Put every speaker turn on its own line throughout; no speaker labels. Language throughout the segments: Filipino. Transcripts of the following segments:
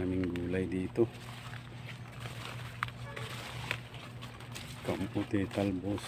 daming gulay dito. Kamuti talbos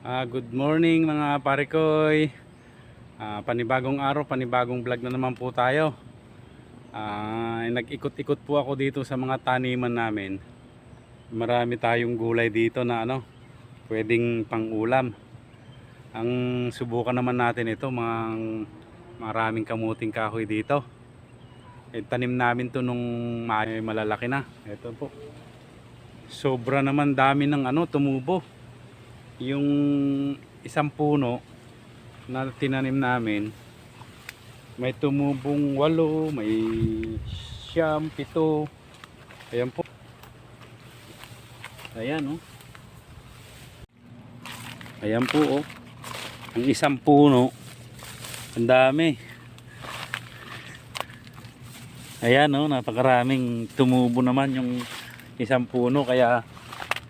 Ah, good morning mga parikoy. Ah, panibagong araw, panibagong vlog na naman po tayo. Ah, nag-ikot-ikot po ako dito sa mga taniman namin. Marami tayong gulay dito na ano, pwedeng pang-ulam. Ang subukan naman natin ito, mga maraming kamuting kahoy dito. Eh, tanim namin to nung malalaki na. Ito po. Sobra naman dami ng ano, tumubo yung isang puno na tinanim namin may tumubong walo may siyam, pito. Ayan po. Ayan oh. Ayan po oh. Ang isang puno. Ang dami. Ayan oh. Napakaraming tumubo naman yung isang puno. Kaya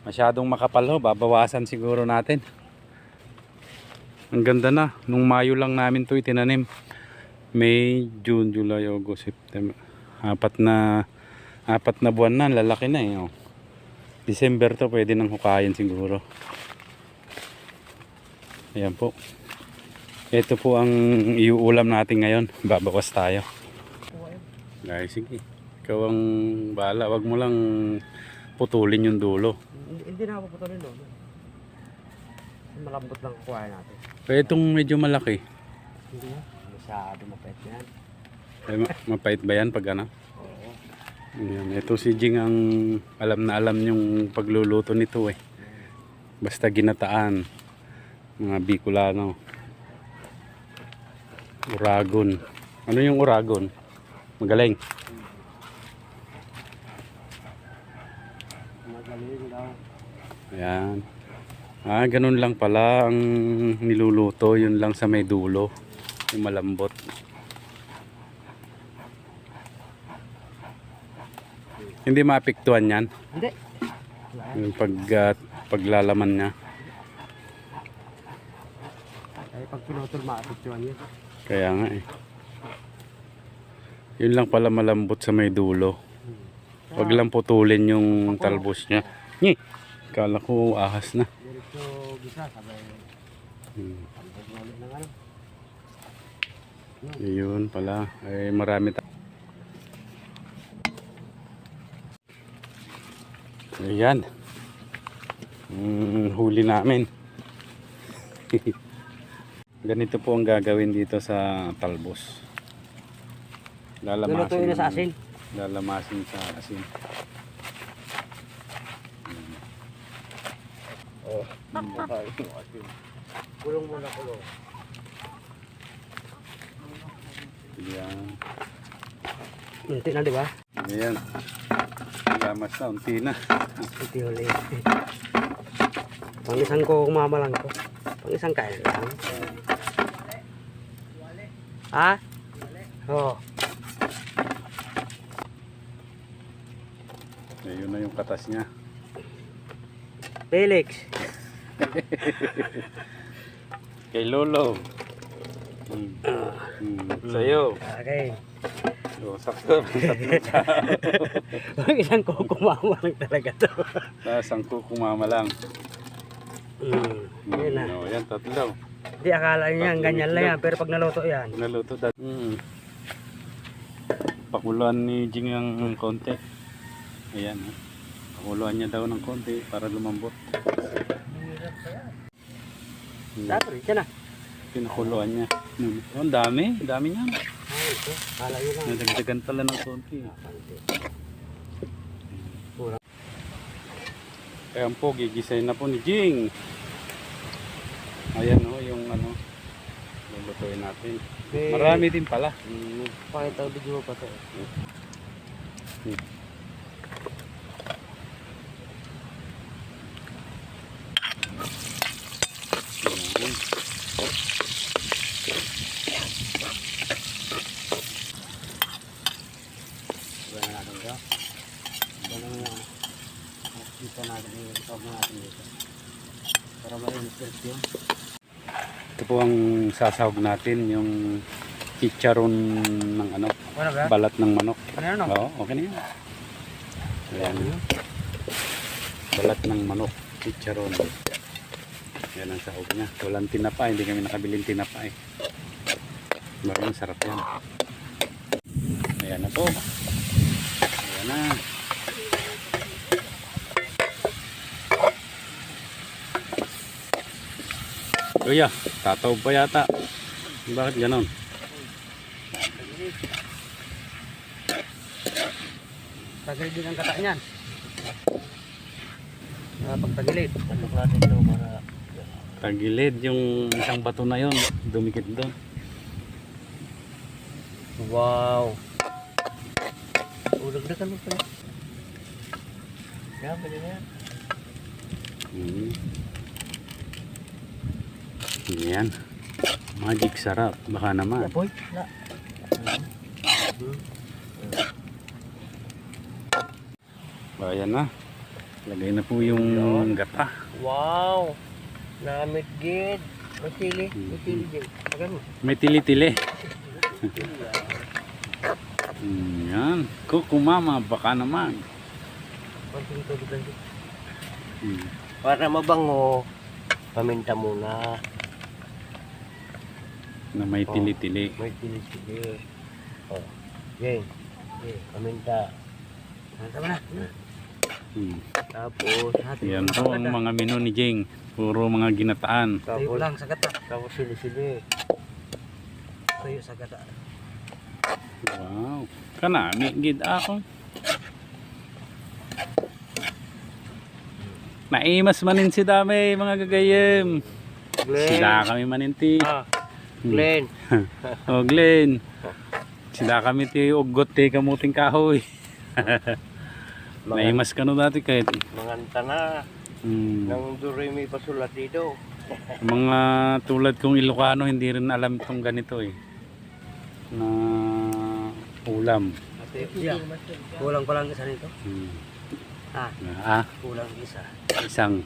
masyadong makapal ho, babawasan siguro natin. Ang ganda na, nung Mayo lang namin to itinanim. May, June, July, August, September. Apat na apat na buwan na, lalaki na eh. Oh. December to pwede nang hukayin siguro. Ayan po. Ito po ang iuulam natin ngayon. Babawas tayo. Guys, sige. Ikaw ang bahala. Wag mo lang putulin yung dulo.
Hindi, hindi na ako putulin doon. Malambot lang kukuha natin.
Kaya itong medyo malaki.
Hindi na. Masyado mapet yan.
Ay, ma- mapait ba yan pag ano?
Oo.
Yan. Ito si Jing ang alam na alam yung pagluluto nito eh. Basta ginataan. Mga Bicolano. Uragon. Ano yung uragon? Magaling.
Magaling daw.
Ayan. Ah, ganun lang pala ang niluluto. Yun lang sa may dulo. Yung malambot. Hindi maapektuhan yan.
Hindi. Yan.
Yung pag, ah, paglalaman niya.
Ay, pag pinutol, maapektuhan yun.
Kaya nga eh. Yun lang pala malambot sa may dulo. Wag lang putulin yung talbos niya. Nyi! Kala ko ahas na. Hmm. Yun pala. Ay marami ta. Ayan. Mm, huli namin. Ganito po ang gagawin dito sa talbos.
Lulutuin na sa asin.
Lalamasin sa asin.
Oo. Kulong muna, kulong.
Ayan.
Munti na, di ba?
Ayan. Lamas na, unti na.
Munti huli. Pang isang ko kumama lang ko. Pang isang kain lang. Ha? Oo.
Ayun na yung katas niya.
Felix.
Kay Lolo. Hmm. Hmm. Sa'yo.
Okay.
So, sakto. Tatlong tao.
Pang isang ko kumama lang talaga to.
Tapos ang kukumama lang.
Mm.
Hmm.
Yun na.
Oh, yan, tatlo.
Di akala niyo yan, ganyan lang yan. Pero pag naluto yan,
Naluto dati. Hmm. Pakuluan ni Jing ang konti. Ayan. oh. Pakuluan niya daw ng konti para lumambot. Hmm.
dapat rin siya na.
Pinakuluan niya. Hmm. Oh, ang dami. Ang dami niya.
Ay, ito. Kala nyo lang.
Nadagdagan pala ng konti.
Kurang.
Ayan po, gigisay na po ni Jing. Ayan o, yung ano, lulutuin natin. Marami din pala.
Hmm, pakita ko video pa to.
Ayan.
Iba na natin to. Iba na yung kita natin yung itawag na natin dito. Para malinis ulit yun.
Ito po ang sasahog natin, yung chicharon ng ano,
ba?
balat ng manok.
Ano?
Oo, okay na yun. Ayan, balat ng manok, chicharon. Yan ang sahog niya. Walang tinapa, hindi kami nakabiling tinapa eh. Maraming sarap yan. Ayan na po. Ayan na. Kuya, tataw pa yata. Bakit ganon?
Tagilid din ang kata niyan. Ah, pagtagilid. Tatok natin ito para
Tagilid yung isang bato na yon dumikit doon.
Wow. Ulag na kami pala. Yan, pwede na yan.
Mm. Yan. Magic sarap. Baka naman.
Apoy.
Ayan na. Lagay na po yung
Yun.
gata.
Wow. Namit gid. Masili din. Agan mo.
May tili-tili. Mm, Yan. Kukumama. Baka naman. Mm.
Para mabango, paminta muna.
Na may
Oh.
tili-tili.
May tilis-tilis. Oh. Yan. Paminta mo na.
Mm.
Tapos, hati
Yan po ang mga menu ni Jing. Puro mga ginataan.
Tapos lang sa gata. Tapos sili-sili. Tuyo sa gata.
Wow. Kanami. Gid ako. Naimas manin si dami mga gagayem. Sila kami maninti.
Ah,
Hmm.
Glenn.
O Glenn. Sila kami ti ugot ti kamuting kahoy.
Mga,
Naimas ka no dati kahit
mga tana.
hmm,
Nang duri may pasulat dito.
mga tulad kong Ilocano hindi rin alam tong ganito eh. Na ulam.
Yeah. Kulang pa lang isa nito.
Hmm.
Ah,
Ah,
kulang isa.
isang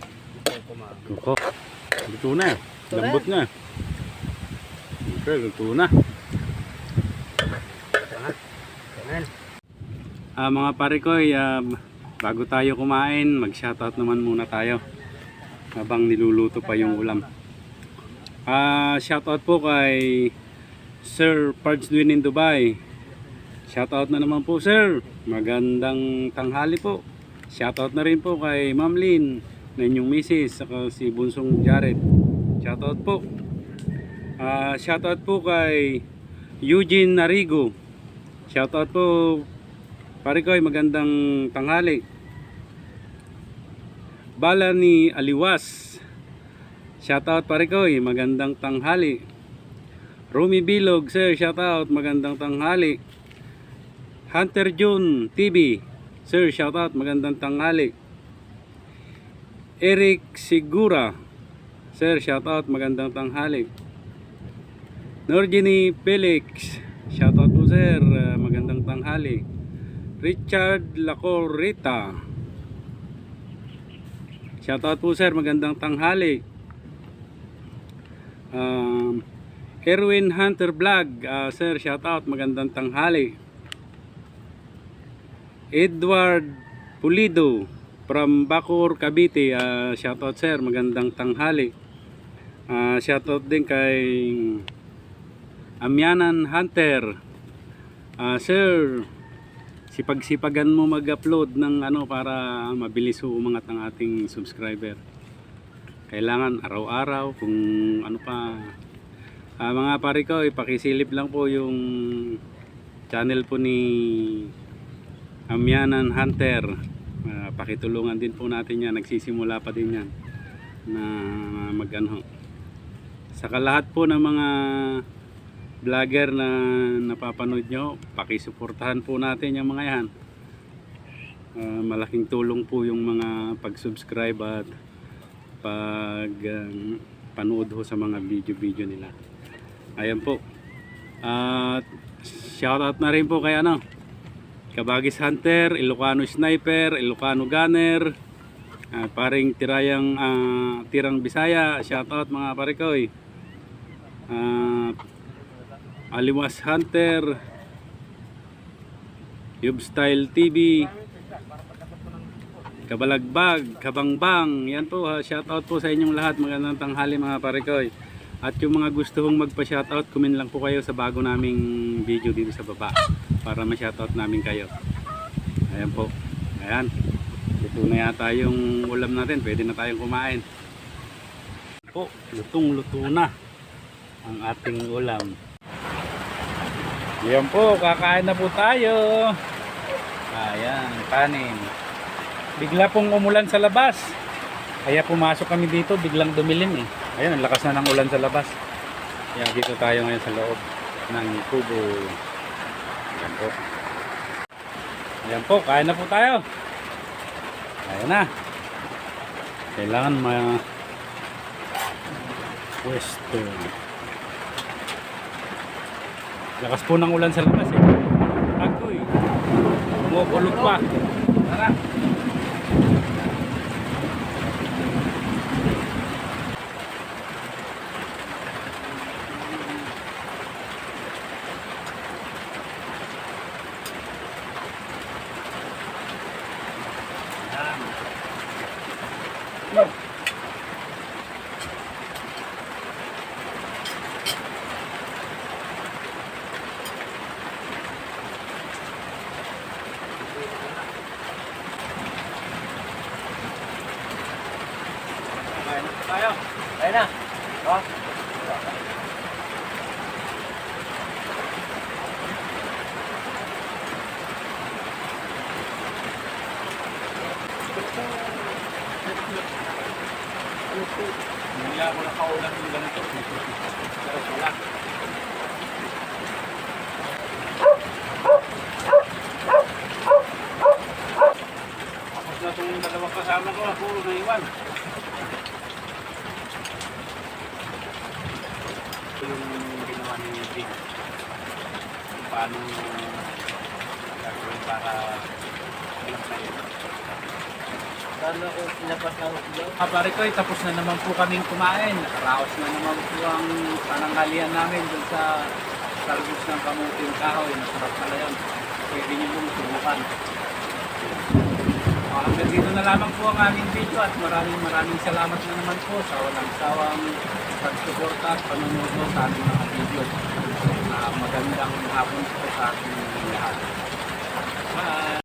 kuko. Luto na. Lambot na. Okay, luto na. Ah, mga pare ko, um, bago tayo kumain, mag-shoutout naman muna tayo habang niluluto pa yung ulam. Ah, shoutout po kay Sir Pards Dwin in Dubai. Shoutout na naman po, sir. Magandang tanghali po. Shoutout na rin po kay Ma'am Lynn, na inyong misis, saka si Bunsong Jared. Shoutout po. Ah, shoutout po kay Eugene Narigo. Shoutout po Pare ko magandang tanghali. Bala ni Aliwas. Shoutout pare ko magandang tanghali. Rumi Bilog sir, shoutout magandang tanghali. Hunter June TV. Sir, shoutout magandang tanghali. Eric Sigura. Sir, shoutout magandang tanghali. Norgini Felix. Shoutout po sir, ah, magandang tanghali. Richard Lacorita. Shoutout po sir, magandang tanghali. Um, Erwin Hunter Vlog, ah, sir, shoutout, magandang tanghali. Edward Pulido from Bacoor, Cavite, ah, shoutout sir, magandang tanghali. Ah, shoutout din kay Amyanan Hunter. Ah, sir, sipag-sipagan mo mag-upload ng ano para mabilis umangat ang ating subscriber. Kailangan araw-araw kung ano pa. Ah, mga pare ko, ipakisilip lang po yung channel po ni Amyanan Hunter. Ah, pakitulungan din po natin yan. Nagsisimula pa din yan na mag ano, Saka lahat po ng mga vlogger na napapanood nyo, pakisuportahan po natin yung mga yan. Ah, malaking tulong po yung mga pag-subscribe at pag ah, panood ho sa mga video-video nila. Ayan po. At shoutout na rin po kay ano, Kabagis Hunter, Ilocano Sniper, Ilocano Gunner, ah, paring tirayang ah, tirang Bisaya, shoutout mga parikoy. At Aliwas Hunter, Yub Style TV, Kabalagbag, Kabangbang, yan po ha, shoutout po sa inyong lahat, magandang tanghali mga parikoy. At yung mga gusto kong magpa-shoutout, comment lang po kayo sa bago naming video dito sa baba para ma-shoutout namin kayo. Ayan po. Ayan. Ito na yata yung ulam natin. Pwede na tayong kumain. Po, lutong-luto na ang ating ulam. Ayan po, kakain na po tayo. Ayan, kanin. Bigla pong umulan sa labas. Kaya pumasok kami dito, biglang dumilim eh. Ayan, ang lakas na ng ulan sa labas. Kaya dito tayo ngayon sa loob ng kubo. Ayan po. Ayan po, kain na po tayo. Ayan na. Kailangan ma pwesto. Lakas po ng ulan sa labas eh. Agoy. Bumukulog pa. Tara. Kain na po tayo.
Ayun na. Oh.
Hindi ako nakaulan ng ganito. Pero wala. Tapos na itong dalawang kasama ko, puro na iwan. Ito yung ginawa ni Big. Kung paano gagawin para walang sayo.
Sana ko pinapas
pare ko, eh, tapos na naman po kaming kumain. Nakaraos na naman po ang pananghalian namin dun sa talbos ng kamuting kahoy. Masarap pala yun. Pwede niyo pong subukan. Ah, hanggang dito na lamang po ang aming video at maraming maraming salamat na naman po sa walang sawang pagsuporta at panonood sa aming mga video. Ah, magandang hapon po sa ating lahat. Bye!